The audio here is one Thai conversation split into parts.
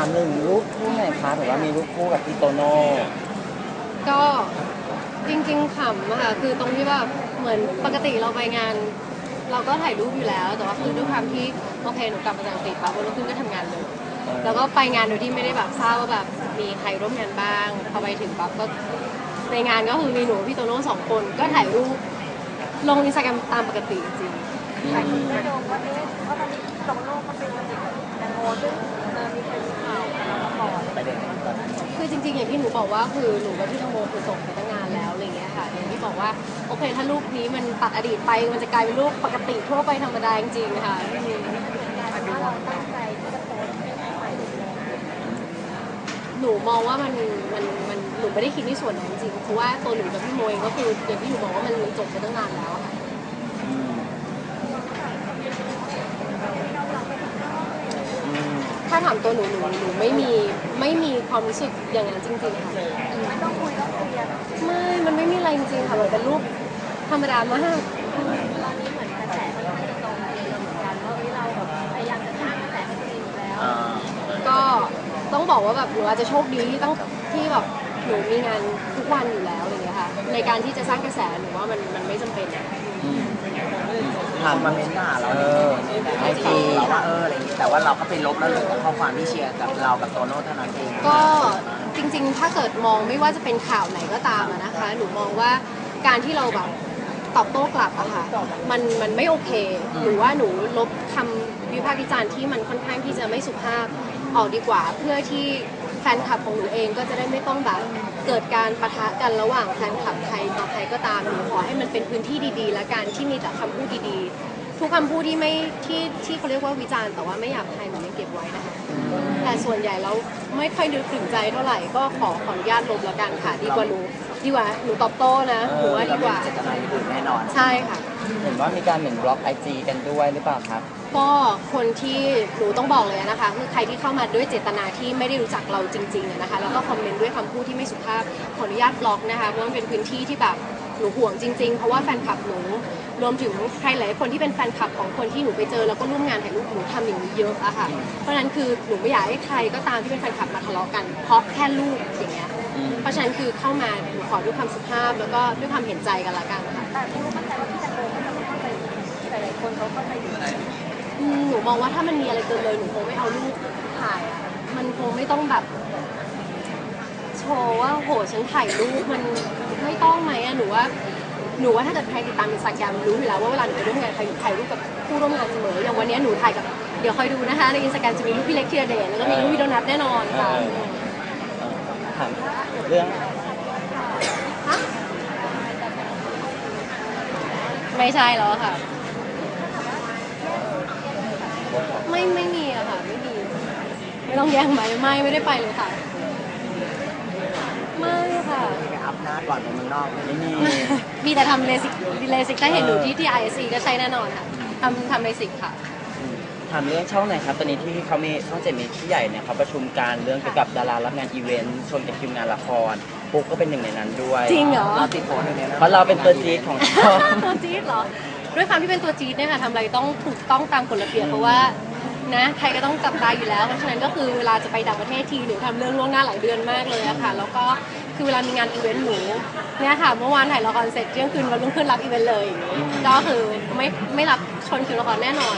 ามหนึ่งรูปคู่ไหนคะหรือว่ามีรูปคู่กับพี่โตโน่ก็จริงๆขำอะค่ะคือตรงที่แบบเหมือนปกติเราไปงาน เราก็ถ่ายรูปอยู่แล้ว แต่ว่าคือด้วยความที่โอเคหนูกลับมาจากอังกฤษปั๊บวันรุ่งขึ้นก็ทำงานเลย แล้วก็ไปงานโดยที่ไม่ได้แบบทราบว่าแบบมีใครร่วมงานบ้างพอไปถึงปั๊บก็ในงานก็คือมีหนูกับพี่โตโน่สองคนก็ถ่ายรูปลงอินสตาแกรมตามปกติจริง หลายคนก็โยงว่าเอ๊ะว่าตอนนี้โตโน่ก็เป็นสนิทกับแตงโมซึ่ง ริงๆอย่างที่หนูบอกว่าคือหนูกับพี่ธงโมคือส่งไปตั้งนานแล้วอะไรเงี้ยค่ะอย่างที่บอกว่าโอเค ถ้ารูปนี้มันตัดอดีตไปมันจะกลายเป็นรูปปกติทั่วไปธรรมดาจริงๆค่ะอืมว่าเราตั้งหนูมองว่ามันมันมันหนูไม่ได้คิดในส่วนนั้นจริงเพราะว่าตัวหนูกับพี่โมเองก็คืออย่างที่หนูบอกว่ามันจบไปตั้งนานแล้วค่ะ อืมอืม ถ้าถามตัวหนูหนูหนูไม่มีไม่มีความรู้สึกอย่างนั้นจริงๆค่ะไม่ต้องคุยต้องเคลียร์ไม่ มันไม่มีอะไรจริงๆค่ะมันเป็นรูปธรรมดามาก ตอนนี้เหมือนกระแสค่อนข้างจะตรงกับเราเหมือนกันว่าเอ้ยเราแบบพยายามจะสร้างกระแสให้ตัวเองอยู่แล้วอ่าก็ต้องบอกว่าแบบหนูอาจจะโชคดีที่ต้องที่แบบหนูมีงานทุกวันอยู่แล้วอะไรอย่างเงี้ยค่ะ ในการที่จะสร้างกระแสหนูว่ามันมันไม่จำเป็นอืมถามมาเม้นต์ด่าเราเออไอจี ว่าเราก็ไปลบแล้วเหลือแต่ข้อความที่เชียร์กับเรากับโตโน่เท่านั้นเองก็จริงๆ ถ้าเกิดมองไม่ว่าจะเป็นข่าวไหนก็ตามอะนะคะหนูมองว่าการที่เราแบบตอบโต้กลับอะค่ะมันมันไม่โอเคหรือว่าหนูลบคำวิพากษ์วิจารณ์ที่มันค่อนข้างที่จะไม่สุภาพออกดีกว่า เพื่อที่แฟนคลับของหนูเองก็จะได้ไม่ต้องแบบเกิดการปะทะกันระหว่างแฟนคลับใครต่อใครก็ตามหนูขอให้มันเป็นพื้นที่ดีๆ และการที่มีแต่คำพูดดีๆ ทุกคำพูดที่ไม่ที่ที่เขาเรียกว่าวิจารณ์แต่ว่าไม่อยากใครหนูไม่เก็บไว้นะคะแต่ส่วนใหญ่แล้วไม่ค่อยนึกถึงใจเท่าไหร่ก็ขอขออนุญาตลบแล้วกันค่ะดีกว่าหนูดีกว่าหนูตอบโต้นะหนูว่าดีกว่าเรไม่มีเจตนาอย่างอื่นแน่นอน ใช่ค่ะ เห็นว่ามีการเหมือนบล็อกไอจีกันด้วยหรือเปล่าครับ ก็คนที่หนูต้องบอกเลยนะคะคือใครที่เข้ามาด้วยเจตนาที่ไม่ได้รู้จักเราจริงๆอะนะคะแล้วก็คอมเมนต์ด้วยคำพูดที่ไม่สุภาพขออนุญาตบล็อกนะคะเพราะมันเป็นพื้นที่ที่แบบหนูห่วงจริงๆ เพราะว่าแฟนคลับหนู รวมถึงใครหลายคนที่เป็นแฟนคลับของคนที่หนูไปเจอแล้วก็ร่วมงานถ่ายรูปหนูทำอย่างนี้เยอะอะค่ะ เพราะฉะนั้นคือหนูไม่อยากให้ใครก็ตามที่เป็นแฟนคลับมาทะเลาะกัน เพราะแค่รูปอย่างเงี้ยอืมเพราะฉะนั้นคือเข้ามาหนูขอด้วยความสุภาพแล้วก็ด้วยความเห็นใจกันละกันค่ะ แต่ที่รู้มั่นใจว่าพี่แตงโมก็จะไม่เข้าใจหลายๆคนเขาเข้าใจอยู่อืมหนูมองว่าถ้ามันมีอะไรเกินเลยหนูคงไม่เอารูปถ่ายอะมันคงไม่ต้องแบบ โชว์ว่าโหฉันถ่ายรูปมันไม่ต้องไหมอะหนูว่า หนูว่าถ้าเกิดใครติดตามอินสตาแกรมรู้อยู่แล้วว่าเวลาหนูไปร่วมงานใครหนูถ่ายรูปกับผู้ร่วมงานเสมออย่างวันนี้หนูถ่ายกับเดี๋ยวคอยดูนะคะ ในอินสตาแกรมจะมีรูปพี่เล็กเทียเดชแล้วก็มีรูปพี่โดนัทแน่นอนค่ะเออถามเรื่องฮะไม่ใช่แล้วค่ะ ไม่ไม่มีอะค่ะไม่มีไม่ต้องแย่งไหมไม่ไม่ได้ไปเลยค่ะไม่ค่ะไป อัพหน้าก่อนไปเมืองนอกไม่ไม่ได้มีมีแต่ทำเลสิกเลสิกถ้าเห็นหนูที่ที่ ISC ก็ใช้แน่นอนค่ะทำทำเลสิกค่ะ ถามเรื่องช่องหน่อยครับ ตอนนี้ที่เขามีช่องเจ็ดมีที่ใหญ่เนี่ยเขาประชุมการเรื่องเกี่ยวกับดารารับงานอีเวนต์ชนกับคิวงานละครปุ๊กก็เป็นหนึ่งในนั้นด้วยจริงเหรอ เราติดโพสต์อยู่เนี่ยนะเพราะเราเป็นตัวจี๊ดของช่อง ตัวจี๊ดเหรอ ด้วยความที่เป็นตัวจี๊ดเนี่ยค่ะทำอะไรต้องถูกต้องตามกฎระเบียบเพราะว่านะใครก็ต้องจับตาอยู่แล้ว เพราะฉะนั้นก็คือเวลาจะไปต่างประเทศทีหนูทำเรื่องล่วงหน้าหลายเดือนมากเลยอะค่ะ แล้วก็ คือเวลามีงานอีเวนต์หนูเนี่ยค่ะเมื่อวานถ่ายละครเสร็จเที่ยงคืนวันรุ่งขึ้นรับอีเวนต์เลยอย่างนี้ก็คือไม่ไม่รับชนคิวละครแน่นอน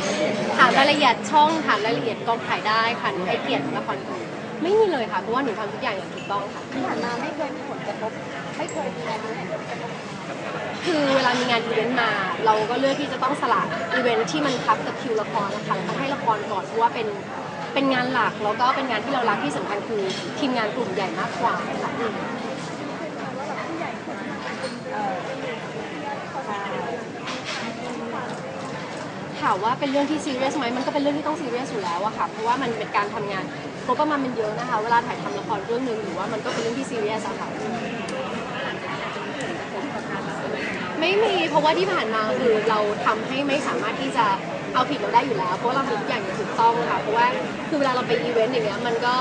ถามรายละเอียดช่องถามรายละเอียดกองถ่ายได้ค่ะหนูให้เกียรติละครอื่นไม่มีเลยค่ะเพราะว่าหนูทำทุกอย่างอย่างถูกต้องค่ะที่ผ่านมาไม่เคยมีผลกระทบไม่เคยมีอะไรเลยคือเวลามีงานอีเวนต์มา เราก็เลือกที่จะต้องสละอีเวนต์ที่มันทับกับคิวละครนะคะแล้วก็ให้ละครก่อนเพราะว่าเป็นเป็นงานหลักแล้วก็เป็นงานที่เรารักที่สำคัญคือทีมงานกลุ่มใหญ่มากกว่าค่ะอืมถามว่าเป็นเรื่องที่ซีเรียสไหมมันก็เป็นเรื่องที่ต้องซีเรียสอยู่แล้วอะค่ะ เพราะว่ามันเป็นการทำงานงบประมาณมันเยอะนะคะ เวลาถ่ายทำละครเรื่องหนึ่งหรือว่ามันก็เป็นเรื่องที่ซีเรียสอะค่ะ ไม่มีเพราะว่าที่ผ่านมาคือเราทำให้ไม่สามารถที่จะเอาผิดเราได้อยู่แล้วเพราะเราทำทุกอย่างอย่างถูกต้องค่ะเพราะว่าคือเวลาเราไปอีเวนต์อย่างเงี้ยมันก็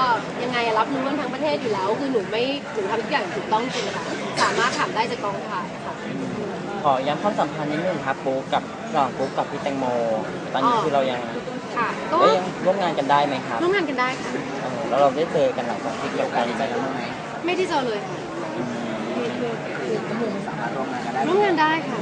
ยังไงรับรู้กันทั้งประเทศอยู่แล้ว คือหนูไม่หนูทำทุกอย่างถูกต้องจริงค่ะสามารถถามได้จากกองถ่ายค่ะ ขอย้ำความสัมพันธ์นิดนึงครับปุ๊กกับกองปุ๊กกับพี่แตงโม ตอนนี้อ๋อ คือเรายังค่ะ ก็ยังร่วมงานกันได้ไหมครับร่วมงานกันได้ค่ะแล้วเราได้เจอกันหลังจากที่เกี่ยวกันไหมไม่ได้เจอเลยค่ะ ก็คือไม่สามารถร่วมงานกันได้ ร่วมงานได้ค่ะ